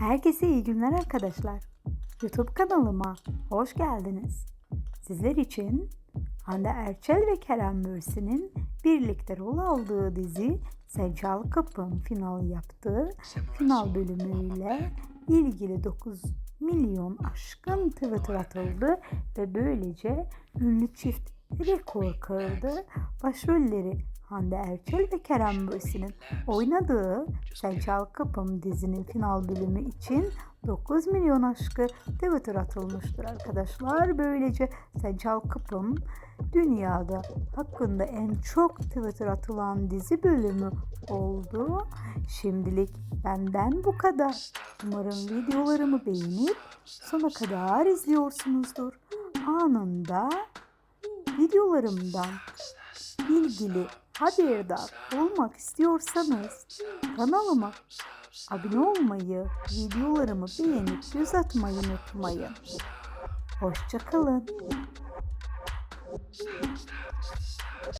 Herkese iyi günler arkadaşlar. YouTube kanalıma hoş geldiniz. Sizler için Hande Erçel ve Kerem Bürsin'in birlikte rol aldığı dizi Sençal Kapım final yaptığı final bölümüyle ilgili 9 milyon aşkın Twitter atıldı ve böylece ünlü çift rekor kırdı. Başrolleri Hande Erçel ve Kerem Bürsin'in oynadığı Sen Çal Kapım dizinin final bölümü için 9 milyon aşkı Twitter atılmıştır arkadaşlar. Böylece Sen Çal Kapım dünyada hakkında en çok Twitter atılan dizi bölümü oldu. Şimdilik benden bu kadar. Umarım videolarımı beğenip sona kadar izliyorsunuzdur. Anında videolarımdan ilgili haberdar olmak istiyorsanız kanalıma abone olmayı, videolarımı beğenip göz atmayı unutmayın. Hoşçakalın.